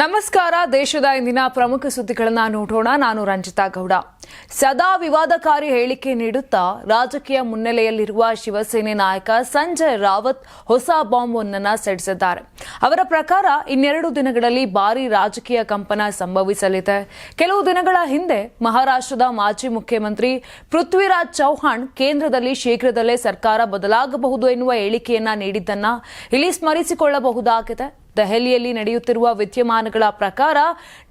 ನಮಸ್ಕಾರ, ದೇಶದ ಇಂದಿನ ಪ್ರಮುಖ ಸುದ್ದಿಗಳನ್ನು ನೋಡೋಣ. ನಾನು ರಂಜಿತಾ ಗೌಡ. ಸದಾ ವಿವಾದಕಾರಿ ಹೇಳಿಕೆ ನೀಡುತ್ತಾ ರಾಜಕೀಯ ಮುನ್ನೆಲೆಯಲ್ಲಿರುವ ಶಿವಸೇನೆ ನಾಯಕ ಸಂಜಯ್ ರಾವತ್ ಹೊಸ ಬಾಂಬ್ ಒಂದನ್ನು ಸಿಡಿಸಿದ್ದಾರೆ. ಅವರ ಪ್ರಕಾರ ಇನ್ನೆರಡು ದಿನಗಳಲ್ಲಿ ಭಾರಿ ರಾಜಕೀಯ ಕಂಪನ ಸಂಭವಿಸಲಿದೆ. ಕೆಲವು ದಿನಗಳ ಹಿಂದೆ ಮಹಾರಾಷ್ಟ್ರದ ಮಾಜಿ ಮುಖ್ಯಮಂತ್ರಿ ಪೃಥ್ವಿರಾಜ್ ಚೌಹಾಣ್ ಕೇಂದ್ರದಲ್ಲಿ ಶೀಘ್ರದಲ್ಲೇ ಸರ್ಕಾರ ಬದಲಾಗಬಹುದು ಎನ್ನುವ ಹೇಳಿಕೆಯನ್ನ ನೀಡಿದ್ದನ್ನ ಇಲ್ಲಿ ಸ್ಮರಿಸಿಕೊಳ್ಳಬಹುದಾಗಿದೆ. ದೆಹಲಿಯಲ್ಲಿ ನಡೆಯುತ್ತಿರುವ ವಿದ್ಯಮಾನಗಳ ಪ್ರಕಾರ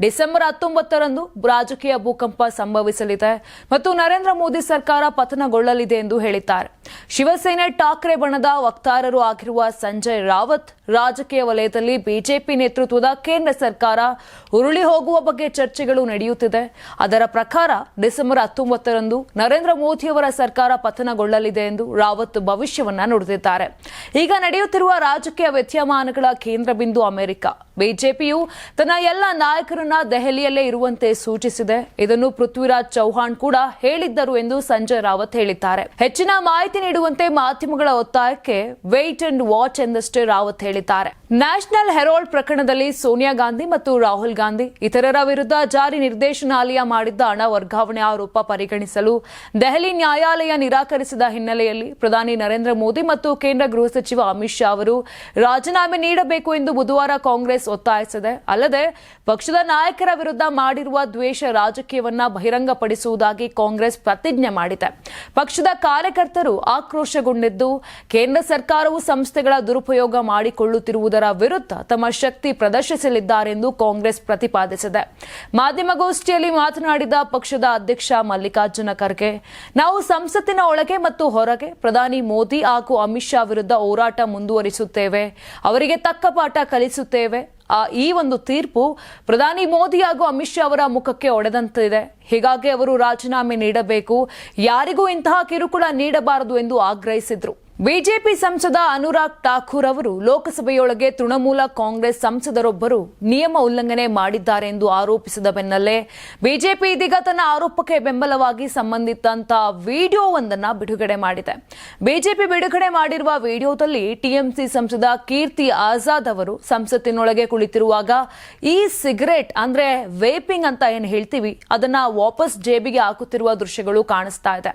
ಡಿಸೆಂಬರ್ ಹತ್ತೊಂಬತ್ತರಂದು ರಾಜಕೀಯ ಭೂಕಂಪ ಸಂಭವಿಸಲಿದೆ ಮತ್ತು ನರೇಂದ್ರ ಮೋದಿ ಸರ್ಕಾರ ಪತನಗೊಳ್ಳಲಿದೆ ಎಂದು ಹೇಳಿದ್ದಾರೆ. ಶಿವಸೇನೆ ಠಾಕ್ರೆ ಬಣದ ವಕ್ತಾರರು ಆಗಿರುವ ಸಂಜಯ್ ರಾವತ್ ರಾಜಕೀಯ ವಲಯದಲ್ಲಿ ಬಿಜೆಪಿ ನೇತೃತ್ವದ ಕೇಂದ್ರ ಸರ್ಕಾರ ಉರುಳಿ ಹೋಗುವ ಬಗ್ಗೆ ಚರ್ಚೆಗಳು ನಡೆಯುತ್ತಿದೆ. ಅದರ ಪ್ರಕಾರ ಡಿಸೆಂಬರ್ ಹತ್ತೊಂಬತ್ತರಂದು ನರೇಂದ್ರ ಮೋದಿಯವರ ಸರ್ಕಾರ ಪತನಗೊಳ್ಳಲಿದೆ ಎಂದು ರಾವತ್ ಭವಿಷ್ಯವನ್ನ ನುಡಿದಿದ್ದಾರೆ. ಈಗ ನಡೆಯುತ್ತಿರುವ ರಾಜಕೀಯ ವಿದ್ಯಮಾನಗಳ ಕೇಂದ್ರ ಅಮೆರಿಕ. ಬಿಜೆಪಿಯು ತನ್ನ ಎಲ್ಲ ನಾಯಕರನ್ನ ದೆಹಲಿಯಲ್ಲೇ ಇರುವಂತೆ ಸೂಚಿಸಿದೆ. ಇದನ್ನು ಪೃಥ್ವಿರಾಜ್ ಚೌಹಾಣ್ ಕೂಡ ಹೇಳಿದ್ದರು ಎಂದು ಸಂಜಯ್ ರಾವತ್ ಹೇಳಿದ್ದಾರೆ. ಹೆಚ್ಚಿನ ಮಾಹಿತಿ ನೀಡುವಂತೆ ಮಾಧ್ಯಮಗಳ ಒತ್ತಾಯಕ್ಕೆ ವೇಟ್ ಅಂಡ್ ವಾಚ್ ಎಂದಷ್ಟೇ ರಾವತ್ ಹೇಳಿದ್ದಾರೆ. ನ್ಯಾಷನಲ್ ಹೆರಾಲ್ಡ್ ಪ್ರಕರಣದಲ್ಲಿ ಸೋನಿಯಾ ಗಾಂಧಿ ಮತ್ತು ರಾಹುಲ್ ಗಾಂಧಿ ಇತರರ ವಿರುದ್ಧ ಜಾರಿ ನಿರ್ದೇಶನಾಲಯ ಮಾಡಿದ್ದ ಹಣ ವರ್ಗಾವಣೆ ಆರೋಪ ಪರಿಗಣಿಸಲು ದೆಹಲಿ ನ್ಯಾಯಾಲಯ ನಿರಾಕರಿಸಿದ ಹಿನ್ನೆಲೆಯಲ್ಲಿ ಪ್ರಧಾನಿ ನರೇಂದ್ರ ಮೋದಿ ಮತ್ತು ಕೇಂದ್ರ ಗೃಹ ಸಚಿವ ಅಮಿತ್ ಶಾ ಅವರು ರಾಜೀನಾಮೆ ನೀಡಬೇಕು ಎಂದು ಬುಧವಾರ ಕಾಂಗ್ರೆಸ್ ಒತ್ತಾಯಿಸಿದೆ. ಅಲ್ಲದೆ, ಪಕ್ಷದ ನಾಯಕರ ವಿರುದ್ಧ ಮಾಡಿರುವ ದ್ವೇಷ ರಾಜಕೀಯವನ್ನ ಬಹಿರಂಗಪಡಿಸುವುದಾಗಿ ಕಾಂಗ್ರೆಸ್ ಪ್ರತಿಜ್ಞೆ ಮಾಡಿದೆ. ಪಕ್ಷದ ಕಾರ್ಯಕರ್ತರು ಆಕ್ರೋಶಗೊಂಡಿದ್ದು, ಕೇಂದ್ರ ಸರ್ಕಾರವು ಸಂಸ್ಥೆಗಳ ದುರುಪಯೋಗ ಮಾಡಿಕೊಳ್ಳುತ್ತಿರುವುದರ ವಿರುದ್ಧ ತಮ್ಮ ಶಕ್ತಿ ಪ್ರದರ್ಶಿಸಲಿದ್ದಾರೆಂದು ಕಾಂಗ್ರೆಸ್ ಪ್ರತಿಪಾದಿಸಿದೆ. ಮಾಧ್ಯಮಗೋಷ್ಠಿಯಲ್ಲಿ ಮಾತನಾಡಿದ ಪಕ್ಷದ ಅಧ್ಯಕ್ಷ ಮಲ್ಲಿಕಾರ್ಜುನ ಖರ್ಗೆ, ನಾವು ಸಂಸತ್ತಿನ ಒಳಗೆ ಮತ್ತು ಹೊರಗೆ ಪ್ರಧಾನಿ ಮೋದಿ ಹಾಗೂ ಅಮಿತ್ ಶಾ ವಿರುದ್ಧ ಹೋರಾಟ ಮುಂದುವರಿಸುತ್ತೇವೆ. ಅವರಿಗೆ ತಕ್ಕ ಪಾಠ ಕಲಿಸುತ್ತೇವೆ. ಆ ಈ ಒಂದು ತೀರ್ಪು ಪ್ರಧಾನಿ ಮೋದಿ ಹಾಗೂ ಅಮಿತ್ ಶಾ ಅವರ ಮುಖಕ್ಕೆ ಒಡೆದಂತಿದೆ. ಹೀಗಾಗಿ ಅವರು ರಾಜೀನಾಮೆ ನೀಡಬೇಕು. ಯಾರಿಗೂ ಇಂತಹ ಕಿರುಕುಳ ನೀಡಬಾರದು ಎಂದು ಆಗ್ರಹಿಸಿದ್ರು. ಬಿಜೆಪಿ ಸಂಸದ ಅನುರಾಗ್ ಠಾಕೂರ್ ಅವರು ಲೋಕಸಭೆಯೊಳಗೆ ತೃಣಮೂಲ ಕಾಂಗ್ರೆಸ್ ಸಂಸದರೊಬ್ಬರು ನಿಯಮ ಉಲ್ಲಂಘನೆ ಮಾಡಿದ್ದಾರೆ ಎಂದು ಆರೋಪಿಸಿದ ಬೆನ್ನಲ್ಲೇ ಬಿಜೆಪಿ ಇದೀಗ ತನ್ನ ಆರೋಪಕ್ಕೆ ಬೆಂಬಲವಾಗಿ ಸಂಬಂಧಿತ ವಿಡಿಯೋವೊಂದನ್ನು ಬಿಡುಗಡೆ ಮಾಡಿದೆ. ಬಿಜೆಪಿ ಬಿಡುಗಡೆ ಮಾಡಿರುವ ವಿಡಿಯೋದಲ್ಲಿ ಟಿಎಂಸಿ ಸಂಸದ ಕೀರ್ತಿ ಆಜಾದ್ ಅವರು ಸಂಸತ್ತಿನೊಳಗೆ ಕುಳಿತಿರುವಾಗ, ಈ ಸಿಗರೇಟ್ ಅಂದ್ರೆ ವೇಪಿಂಗ್ ಅಂತ ಏನು ಹೇಳ್ತೀವಿ? ಅದನ್ನ ವಾಪಸ್ ಜೇಬಿಗೆ ಹಾಕುತ್ತಿರುವ ದೃಶ್ಯಗಳು ಕಾಣಿಸ್ತಾ ಇದೆ.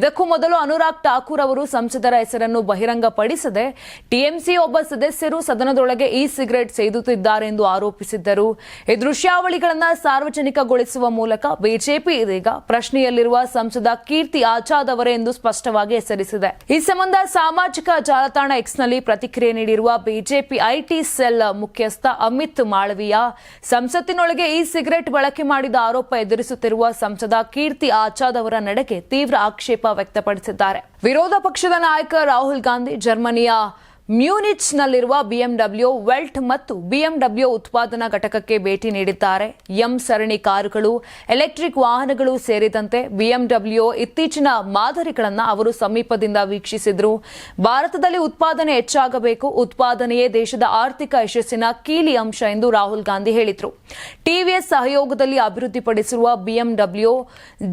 ಇದಕ್ಕೂ ಮೊದಲು ಅನುರಾಗ್ ಠಾಕೂರ್ ಅವರು ಸಂಸದರ ಹೆಸರನ್ನು ಬಹಿರಂಗಪಡಿಸದೆ ಟಿಎಂಸಿ ಒಬ್ಬ ಸದಸ್ಯರು ಸದನದೊಳಗೆ ಇ ಸಿಗರೆಟ್ ಸೇದುತ್ತಿದ್ದಾರೆ ಎಂದು ಆರೋಪಿಸಿದ್ದರು. ಈ ದೃಶ್ಯಾವಳಿಗಳನ್ನು ಸಾರ್ವಜನಿಕಗೊಳಿಸುವ ಮೂಲಕ ಬಿಜೆಪಿ ಇದೀಗ ಪ್ರಶ್ನೆಯಲ್ಲಿರುವ ಸಂಸದ ಕೀರ್ತಿ ಆಜಾದ್ ಅವರೇ ಎಂದು ಸ್ಪಷ್ಟವಾಗಿ ಹೆಸರಿಸಿದೆ. ಈ ಸಂಬಂಧ ಸಾಮಾಜಿಕ ಜಾಲತಾಣ ಎಕ್ಸ್ನಲ್ಲಿ ಪ್ರತಿಕ್ರಿಯೆ ನೀಡಿರುವ ಬಿಜೆಪಿ ಐಟಿ ಸೆಲ್ ಮುಖ್ಯಸ್ಥ ಅಮಿತ್ ಮಾಳವಿಯ ಸಂಸತ್ತಿನೊಳಗೆ ಈ ಸಿಗರೆಟ್ ಬಳಕೆ ಮಾಡಿದ ಆರೋಪ ಎದುರಿಸುತ್ತಿರುವ ಸಂಸದ ಕೀರ್ತಿ ಆಚಾದ್ ಅವರ ನಡೆಗೆ ತೀವ್ರ ಆಕ್ಷೇಪ ವ್ಯಕ್ತಪಡಿಸಿದ್ದಾರೆ. ವಿರೋಧ ಪಕ್ಷದ ನಾಯಕ ರಾಹುಲ್ ಗಾಂಧಿ ಜರ್ಮನಿಯ ಮ್ಯೂನಿಚ್ನಲ್ಲಿರುವ ಬಿಎಂಡಬ್ಲ್ಯೂ, ವೆಲ್ಟ್ ಮತ್ತು ಬಿಎಂಡಬ್ಲ್ಯೂ ಉತ್ಪಾದನಾ ಘಟಕಕ್ಕೆ ಭೇಟಿ ನೀಡಿದ್ದಾರೆ. ಎಂ ಸರಣಿ ಕಾರುಗಳು, ಎಲೆಕ್ಟ್ರಿಕ್ ವಾಹನಗಳು ಸೇರಿದಂತೆ ಬಿಎಂಡಬ್ಲ್ಯೂ ಇತ್ತೀಚಿನ ಮಾದರಿಗಳನ್ನು ಅವರು ಸಮೀಪದಿಂದ ವೀಕ್ಷಿಸಿದರು. ಭಾರತದಲ್ಲಿ ಉತ್ಪಾದನೆ ಹೆಚ್ಚಾಗಬೇಕು, ಉತ್ಪಾದನೆಯೇ ದೇಶದ ಆರ್ಥಿಕ ಯಶಸ್ಸಿನ ಕೀಲಿ ಅಂಶ ಎಂದು ರಾಹುಲ್ ಗಾಂಧಿ ಹೇಳಿದರು. ಟಿವಿಎಸ್ ಸಹಯೋಗದಲ್ಲಿ ಅಭಿವೃದ್ಧಿಪಡಿಸಿರುವ BMW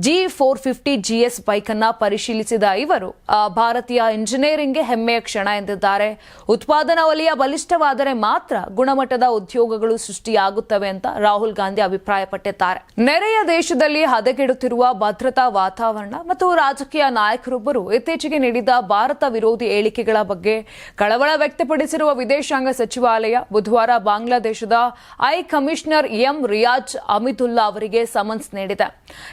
G four fifty GS bike ಅನ್ನ ಪರಿಶೀಲಿಸಿದ ಇವರು ಭಾರತೀಯ ಇಂಜಿನಿಯರಿಂಗ್ಗೆ ಹೆಮ್ಮೆಯ ಕ್ಷಣ ಎಂದಿದ್ದಾರೆ. ಉತ್ಪಾದನಾ ವಲಯ ಬಲಿಷ್ಠವಾದರೆ ಮಾತ್ರ ಗುಣಮಟ್ಟದ ಉದ್ಯೋಗಗಳು ಸೃಷ್ಟಿಯಾಗುತ್ತವೆ ಅಂತ ರಾಹುಲ್ ಗಾಂಧಿ ಅಭಿಪ್ರಾಯಪಟ್ಟಿದ್ದಾರೆ. ನೆರೆಯ ದೇಶದಲ್ಲಿ ಹದಗೆಡುತ್ತಿರುವ ಭದ್ರತಾ ವಾತಾವರಣ ಮತ್ತು ರಾಜಕೀಯ ನಾಯಕರೊಬ್ಬರು ಇತ್ತೀಚೆಗೆ ನೀಡಿದ ಭಾರತ ವಿರೋಧಿ ಹೇಳಿಕೆಗಳ ಬಗ್ಗೆ ಕಳವಳ ವ್ಯಕ್ತಪಡಿಸಿರುವ ವಿದೇಶಾಂಗ ಸಚಿವಾಲಯ ಬುಧವಾರ ಬಾಂಗ್ಲಾದೇಶದ high commissioner M Riaz Hamidullah ಅವರಿಗೆ ಸಮನ್ಸ್ ನೀಡಿದೆ.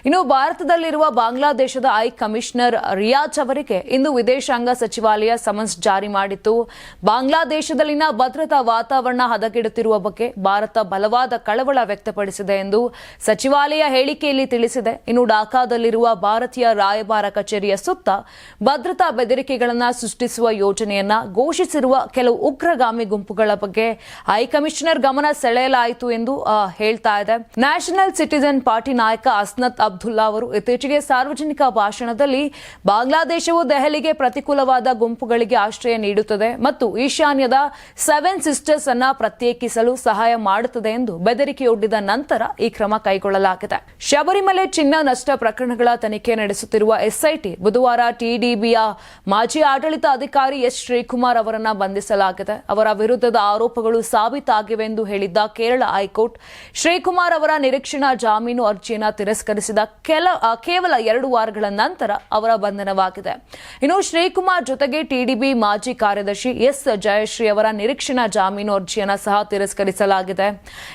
ಇನ್ನು ಭಾರತದಲ್ಲಿರುವ ಬಾಂಗ್ಲಾದೇಶದ ಐ ಕಮಿಷನರ್ ರಿಯಾಜ್ ಅವರಿಗೆ ಇಂದು ವಿದೇಶಾಂಗ ಸಚಿವಾಲಯ ಸಮನ್ಸ್ ಜಾರಿ ಮಾಡಿತ್ತು. ಬಾಂಗ್ಲಾದೇಶದಲ್ಲಿನ ಭದ್ರತಾ ವಾತಾವರಣ ಹದಗೆಡುತ್ತಿರುವ ಬಗ್ಗೆ ಭಾರತ ಬಲವಾದ ಕಳವಳ ವ್ಯಕ್ತಪಡಿಸಿದೆ ಎಂದು ಸಚಿವಾಲಯ ಹೇಳಿಕೆಯಲ್ಲಿ ತಿಳಿಸಿದೆ. ಇನ್ನು ಢಾಕಾದಲ್ಲಿರುವ ಭಾರತೀಯ ರಾಯಭಾರ ಕಚೇರಿಯ ಸುತ್ತ ಭದ್ರತಾ ಬೆದರಿಕೆಗಳನ್ನು ಸೃಷ್ಟಿಸುವ ಯೋಜನೆಯನ್ನ ಘೋಷಿಸಿರುವ ಕೆಲವು ಉಗ್ರಗಾಮಿ ಗುಂಪುಗಳ ಬಗ್ಗೆ ಹೈಕಮಿಷನರ್ ಗಮನ ಸೆಳೆಯಲಾಯಿತು ಎಂದು ಹೇಳ್ತಾ ಇದೆ. ನ್ಯಾಷನಲ್ ಸಿಟಿಜನ್ ಪಾರ್ಟಿ ನಾಯಕ ಅಸ್ನತ್ ಅಬ್ದುಲ್ಲಾ ಅವರು ಇತ್ತೀಚೆಗೆ ಸಾರ್ವಜನಿಕ ಭಾಷಣದಲ್ಲಿ ಬಾಂಗ್ಲಾದೇಶವು ದೆಹಲಿಗೆ ಪ್ರತಿಕೂಲವಾದ ಗುಂಪುಗಳಿಗೆ ಆಶ್ರಯ ನೀಡುತ್ತದೆ. ಮತ್ತು ಈಶಾನ್ಯದ ಸೆವೆನ್ ಸಿಸ್ಟರ್ಸ್ ಅನ್ನ ಪ್ರತ್ಯೇಕಿಸಲು ಸಹಾಯ ಮಾಡುತ್ತದೆ ಎಂದು ಬೆದರಿಕೆಯೊಡ್ಡಿದ ನಂತರ ಈ ಕ್ರಮ ಕೈಗೊಳ್ಳಲಾಗಿದೆ. ಶಬರಿಮಲೆ ಚಿನ್ನ ನಷ್ಟ ಪ್ರಕರಣಗಳ ತನಿಖೆ ನಡೆಸುತ್ತಿರುವ ಎಸ್ಐಟಿ ಬುಧವಾರ ಟಿಡಿಬಿಯ ಮಾಜಿ ಆಡಳಿತ ಅಧಿಕಾರಿ ಎಸ್ ಶ್ರೀಕುಮಾರ್ ಅವರನ್ನ ಬಂಧಿಸಲಾಗಿದೆ. ಅವರ ವಿರುದ್ಧದ ಆರೋಪಗಳು ಸಾಬೀತಾಗಿವೆ ಎಂದು ಹೇಳಿದ್ದ ಕೇರಳ ಹೈಕೋರ್ಟ್, ಶ್ರೀಕುಮಾರ್ ಅವರ ನಿರೀಕ್ಷಣಾ ಜಾಮೀನು ಅರ್ಜಿಯನ್ನು ತಿರಸ್ಕರಿಸಿದ ಕೇವಲ ಎರಡು ವಾರಗಳ ನಂತರ ಅವರ ಬಂಧನವಾಗಿದೆ. ಇನ್ನು ಶ್ರೀಕುಮಾರ್ ಜೊತೆಗೆ ಟಿಡಿಬಿ ಮಾಜಿ ಕಾರ್ಯದರ್ಶಿ ಎಸ್ ಜಯಶ್ರೀ ಅವರ ನಿರೀಕ್ಷಣಾ ಜಾಮೀನು ಅರ್ಜಿಯನ್ನು ಸಹ ತಿರಸ್ಕರಿಸಲಾಗಿದೆ.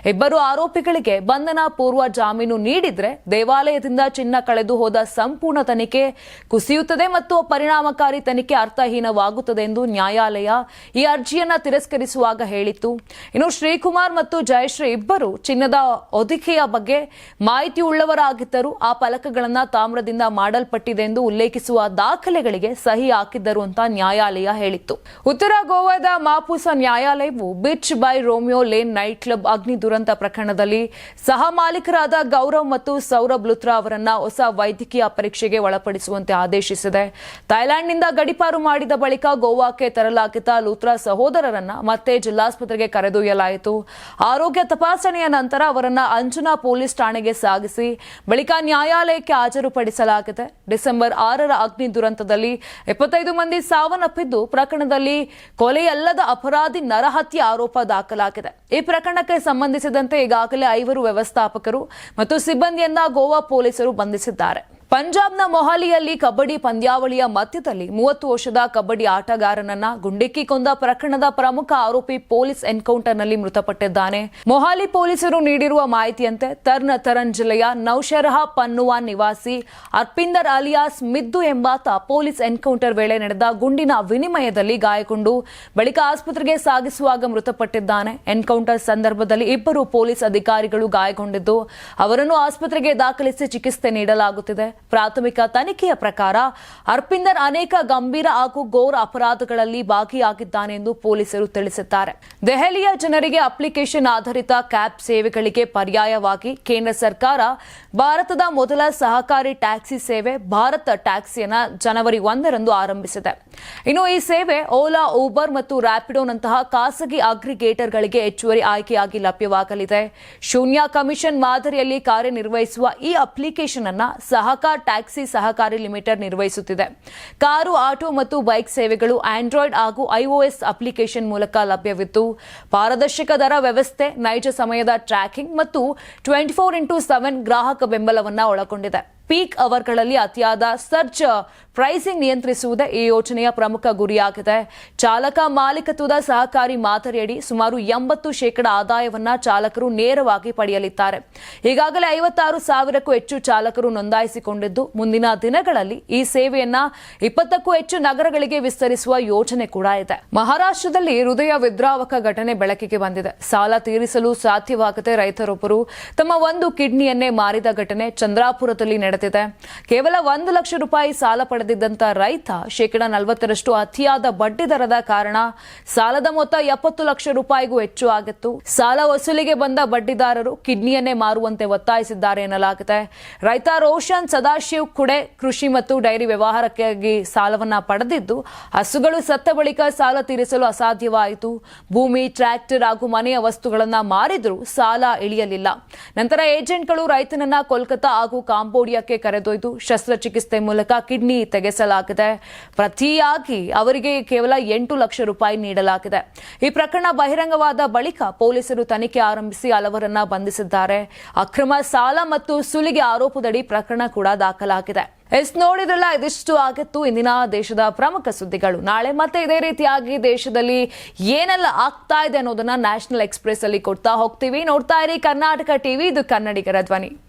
ಇಬ್ಬರು ಆರೋಪಿಗಳಿಗೆ ಬಂಧನ ಪೂರ್ವ ಜಾಮೀನು ನೀಡಿದ್ರೆ ದೇವಾಲಯದಿಂದ ಚಿನ್ನ ಕಳೆದು ಹೋದ ಸಂಪೂರ್ಣ ತನಿಖೆ ಕುಸಿಯುತ್ತದೆ ಮತ್ತು ಪರಿಣಾಮಕಾರಿ ತನಿಖೆ ಅರ್ಥಹೀನವಾಗುತ್ತದೆ ಎಂದು ನ್ಯಾಯಾಲಯ ಈ ಅರ್ಜಿಯನ್ನ ತಿರಸ್ಕರಿಸುವಾಗ ಹೇಳಿತ್ತು. ಇನ್ನು ಶ್ರೀಕುಮಾರ್ ಮತ್ತು ಜಯಶ್ರೀ ಇಬ್ಬರು ಚಿನ್ನದ ಒದಿಕೆಯ ಬಗ್ಗೆ ಮಾಹಿತಿ ಉಳ್ಳವರಾಗಿದ್ದರು ಆ ಫಲಕಗಳನ್ನ ತಾಮ್ರದಿಂದ ಮಾಡಲ್ಪಟ್ಟಿದೆ ಎಂದು ಉಲ್ಲೇಖಿಸುವ ದಾಖಲೆಗಳಿಗೆ ಸಹಿ ಹಾಕಿದ್ದರು ಅಂತ ನ್ಯಾಯಾಲಯ ಹೇಳಿತ್ತು. ಉತ್ತರ ಗೋವಾದ ಮಾಪುಸ ನ್ಯಾಯಾಲಯವು Birch by Romeo Lane night club ಅಗ್ನಿ ದುರಂತ ಪ್ರಕರಣದಲ್ಲಿ ಸಹ ಮಾಲೀಕರಾದ ಗೌರವ್ ಮತ್ತು ಸೌರಭ್ ಲುತ್ರಾ ಅವರನ್ನು ಹೊಸ ವೈದ್ಯಕೀಯ ಪರೀಕ್ಷೆಗೆ ಒಳಪಡಿಸುವಂತೆ ಆದೇಶಿಸಿದೆ. ಥೈಲ್ಯಾಂಡ್ನಿಂದ ಗಡಿಪಾರು ಮಾಡಿದ ಬಳಿಕ ಗೋವಾಕ್ಕೆ ತರಲಾಗಿದ್ದ ಲೂತ್ರಾ ಸಹೋದರರನ್ನ ಮತ್ತೆ ಜಿಲ್ಲಾಸ್ಪತ್ರೆಗೆ ಕರೆದೊಯ್ಯಲಾಯಿತು. ಆರೋಗ್ಯ ತಪಾಸಣೆಯ ನಂತರ ಅವರನ್ನು ಅಂಜನಾ ಪೊಲೀಸ್ ಠಾಣೆಗೆ ಸಾಗಿಸಿ ಬಳಿಕ ನ್ಯಾಯಾಲಯಕ್ಕೆ ಹಾಜರುಪಡಿಸಲಾಗಿದೆ. ಡಿಸೆಂಬರ್ ಆರರ ಅಗ್ನಿ ದುರಂತದಲ್ಲಿ ಎಪ್ಪತ್ತೈದು ಮಂದಿ ಸಾವನ್ನಪ್ಪಿದ್ದು ಪ್ರಕರಣದಲ್ಲಿ ಕೊಲೆಯಲ್ಲದ ಅಪರಾಧಿ ನರಹತ್ಯೆ ಆರೋಪ ದಾಖಲಾಗಿದೆ. ಈ ಪ್ರಕರಣಕ್ಕೆ ಸಂಬಂಧಿಸಿದಂತೆ ಈಗಾಗಲೇ ಐವರು ವ್ಯವಸ್ಥಾಪಕರು ಮತ್ತು ಸಿಬ್ಬಂದಿಯನ್ನ ಗೋವಾ ಪೊಲೀಸರು ಬಂಧಿಸಿದ್ದಾರೆ. ಪಂಜಾಬ್ನ ಮೊಹಾಲಿಯಲ್ಲಿ ಕಬಡ್ಡಿ ಪಂದ್ಯಾವಳಿಯ ಮಧ್ಯದಲ್ಲಿ ಮೂವತ್ತು ವರ್ಷದ ಕಬಡ್ಡಿ ಆಟಗಾರನನ್ನ ಗುಂಡಿಕ್ಕಿ ಕೊಂದ ಪ್ರಕರಣದ ಪ್ರಮುಖ ಆರೋಪಿ ಪೊಲೀಸ್ ಎನ್ಕೌಂಟರ್ನಲ್ಲಿ ಮೃತಪಟ್ಟಿದ್ದಾನೆ. ಮೊಹಾಲಿ ಪೊಲೀಸರು ನೀಡಿರುವ ಮಾಹಿತಿಯಂತೆ ತರ್ನ ತರನ್ ಜಿಲ್ಲೆಯ ನೌಶರಹ ಪನ್ನುವಾನ್ ನಿವಾಸಿ ಅರ್ಪಿಂದರ್ ಅಲಿಯಾಸ್ ಮಿದ್ದು ಎಂಬಾತ ಪೊಲೀಸ್ ಎನ್ಕೌಂಟರ್ ವೇಳೆ ನಡೆದ ಗುಂಡಿನ ವಿನಿಮಯದಲ್ಲಿ ಗಾಯಗೊಂಡು ಬಳಿಕ ಆಸ್ಪತ್ರೆಗೆ ಸಾಗಿಸುವಾಗ ಮೃತಪಟ್ಟಿದ್ದಾನೆ. ಎನ್ಕೌಂಟರ್ ಸಂದರ್ಭದಲ್ಲಿ ಇಬ್ಬರು ಪೊಲೀಸ್ ಅಧಿಕಾರಿಗಳು ಗಾಯಗೊಂಡಿದ್ದು, ಅವರನ್ನು ಆಸ್ಪತ್ರೆಗೆ ದಾಖಲಿಸಿ ಚಿಕಿತ್ಸೆ ನೀಡಲಾಗುತ್ತಿದೆ. ಪ್ರಾಥಮಿಕ ತನಿಖೆಯ ಪ್ರಕಾರ ಅರ್ಪಿಂದರ್ ಅನೇಕ ಗಂಭೀರ ಹಾಗೂ ಘೋರ ಅಪರಾಧಗಳಲ್ಲಿ ಭಾಗಿಯಾಗಿದ್ದಾನೆ ಎಂದು ಪೊಲೀಸರು ತಿಳಿಸಿದ್ದಾರೆ. ದೆಹಲಿಯ ಜನರಿಗೆ ಅಪ್ಲಿಕೇಶನ್ ಆಧಾರಿತ ಕ್ಯಾಬ್ ಸೇವೆಗಳಿಗೆ ಪರ್ಯಾಯವಾಗಿ ಕೇಂದ್ರ ಸರ್ಕಾರ ಭಾರತದ ಮೊದಲ ಸಹಕಾರಿ ಟ್ಯಾಕ್ಸಿ ಸೇವೆ ಭಾರತ ಟ್ಯಾಕ್ಸಿಯನ್ನು ಜನವರಿ ಒಂದರಂದು ಆರಂಭಿಸಿದೆ. ಇನ್ನು ಈ ಸೇವೆ ಓಲಾ, ಊಬರ್ ಮತ್ತು ರ್ಯಾಪಿಡೋನಂತಹ ಖಾಸಗಿ ಅಗ್ರಿಗೇಟರ್ಗಳಿಗೆ ಹೆಚ್ಚುವರಿ ಆಯ್ಕೆಯಾಗಿ ಲಭ್ಯವಾಗಲಿದೆ. ಶೂನ್ಯ ಕಮಿಷನ್ ಮಾದರಿಯಲ್ಲಿ ಕಾರ್ಯನಿರ್ವಹಿಸುವ ಈ ಅಪ್ಲಿಕೇಶನ್ ಅನ್ನ ಸಹಕಾರ ಟ್ಯಾಕ್ಸಿ ಸಹಕಾರಿ ಲಿಮಿಟೆಡ್ ನಿರ್ವಹಿಸುತ್ತಿದೆ. ಕಾರು, ಆಟೋ ಮತ್ತು ಬೈಕ್ ಸೇವೆಗಳು ಆಂಡ್ರಾಯ್ಡ್ ಹಾಗೂ ಐಒಎಸ್ ಅಪ್ಲಿಕೇಶನ್ ಮೂಲಕ ಲಭ್ಯವಿದ್ದು, ಪಾರದರ್ಶಕ ದರ ವ್ಯವಸ್ಥೆ, ನೈಜ ಸಮಯದ ಟ್ರ್ಯಾಕಿಂಗ್ ಮತ್ತು ಟ್ವೆಂಟಿ ಫೋರ್ ಇಂಟು ಸೆವೆನ್ ಗ್ರಾಹಕ ಬೆಂಬಲವನ್ನು ಒಳಗೊಂಡಿದೆ. ಪೀಕ್ ಅವರ್ಗಳಲ್ಲಿ ಅತಿಯಾದ ಸರ್ಜ್ ಪ್ರೈಸಿಂಗ್ ನಿಯಂತ್ರಿಸುವುದೇ ಈ ಯೋಜನೆಯ ಪ್ರಮುಖ ಗುರಿಯಾಗಿದೆ. ಚಾಲಕ ಮಾಲೀಕತ್ವದ ಸಹಕಾರಿ ಮಾದರಿಯಡಿ ಸುಮಾರು ಎಂಬತ್ತು ಶೇಕಡ ಆದಾಯವನ್ನ ಚಾಲಕರು ನೇರವಾಗಿ ಪಡೆಯಲಿದ್ದಾರೆ. ಈಗಾಗಲೇ ಐವತ್ತಾರು ಸಾವಿರಕ್ಕೂ ಹೆಚ್ಚು ಚಾಲಕರು ನೋಂದಾಯಿಸಿಕೊಂಡಿದ್ದು, ಮುಂದಿನ ದಿನಗಳಲ್ಲಿ ಈ ಸೇವೆಯನ್ನ ಇಪ್ಪತ್ತಕ್ಕೂ ಹೆಚ್ಚು ನಗರಗಳಿಗೆ ವಿಸ್ತರಿಸುವ ಯೋಜನೆ ಕೂಡ ಇದೆ. ಮಹಾರಾಷ್ಟ್ರದಲ್ಲಿ ಹೃದಯ ವಿದ್ರಾವಕ ಘಟನೆ ಬೆಳಕಿಗೆ ಬಂದಿದೆ. ಸಾಲ ತೀರಿಸಲು ಸಾಧ್ಯವಾಗದೆ ರೈತರೊಬ್ಬರು ತಮ್ಮ ಒಂದು ಕಿಡ್ನಿಯನ್ನೇ ಮಾರಿದ ಘಟನೆ ಚಂದ್ರಾಪುರದಲ್ಲಿ ಕೇವಲ ಒಂದು ಲಕ್ಷ ರೂಪಾಯಿ ಸಾಲ ಪಡೆದಿದ್ದಂತ ರೈತ ಶೇಕಡ ನಲವತ್ತರಷ್ಟು ಅತಿಯಾದ ಬಡ್ಡಿ ದರದ ಕಾರಣ ಸಾಲದ ಮೊತ್ತ ಎಪ್ಪತ್ತು ಲಕ್ಷ ರೂಪಾಯಿಗೂ ಹೆಚ್ಚು ಆಗಿತ್ತು. ಸಾಲ ವಸೂಲಿಗೆ ಬಂದ ಬಡ್ಡಿದಾರರು ಕಿಡ್ನಿಯನ್ನೇ ಮಾರುವಂತೆ ಒತ್ತಾಯಿಸಿದ್ದಾರೆ ಎನ್ನಲಾಗಿದೆ. ರೈತ ರೋಷನ್ ಸದಾಶಿವ್ ಕುಡೆ ಕೃಷಿ ಮತ್ತು ಡೈರಿ ವ್ಯವಹಾರಕ್ಕಾಗಿ ಸಾಲವನ್ನ ಪಡೆದಿದ್ದು, ಹಸುಗಳು ಸತ್ತ ಬಳಿಕ ಸಾಲ ತೀರಿಸಲು ಅಸಾಧ್ಯವಾಯಿತು. ಭೂಮಿ, ಟ್ರ್ಯಾಕ್ಟರ್ ಹಾಗೂ ಮನೆಯ ವಸ್ತುಗಳನ್ನ ಮಾರಿದರೂ ಸಾಲ ಇಳಿಯಲಿಲ್ಲ. ನಂತರ ಏಜೆಂಟ್ಗಳು ರೈತನನ್ನ ಕೋಲ್ಕತ್ತಾ ಹಾಗೂ ಕಾಂಬೋಡಿಯಾಕ್ಕೆ ಕರೆದೊಯ್ದು ಶಸ್ತ್ರಚಿಕಿತ್ಸೆ ಮೂಲಕ ಕಿಡ್ನಿ ತೆಗೆಸಲಾಗಿದೆ. ಪ್ರತಿಯಾಗಿ ಅವರಿಗೆ ಕೇವಲ ಎಂಟು ಲಕ್ಷ ರೂಪಾಯಿ ನೀಡಲಾಗಿದೆ. ಈ ಪ್ರಕರಣ ಬಹಿರಂಗವಾದ ಬಳಿಕ ಪೊಲೀಸರು ತನಿಖೆ ಆರಂಭಿಸಿ ಹಲವರನ್ನ ಬಂಧಿಸಿದ್ದಾರೆ. ಅಕ್ರಮ ಸಾಲ ಮತ್ತು ಸುಲಿಗೆ ಆರೋಪದಡಿ ಪ್ರಕರಣ ಕೂಡ ದಾಖಲಾಗಿದೆ. ಎಸ್ ನೋಡಿದ್ರಲ್ಲ, ಇದಿಷ್ಟು ಆಗಿತ್ತು. ಇಂದಿನ ದೇಶದ ಪ್ರಮುಖ ಸುದ್ದಿಗಳು. ನಾಳೆ ಮತ್ತೆ ಇದೇ ರೀತಿಯಾಗಿ ದೇಶದಲ್ಲಿ ಏನೆಲ್ಲ ಆಗ್ತಾ ಇದೆ ಅನ್ನೋದನ್ನ ನ್ಯಾಷನಲ್ ಎಕ್ಸ್ಪ್ರೆಸ್ ಅಲ್ಲಿ ಕೊಡ್ತಾ ಹೋಗ್ತೀವಿ. ನೋಡ್ತಾ ಇರಿ ಕರ್ನಾಟಕ ಟಿವಿ, ಇದು ಕನ್ನಡಿಗರ ಧ್ವನಿ.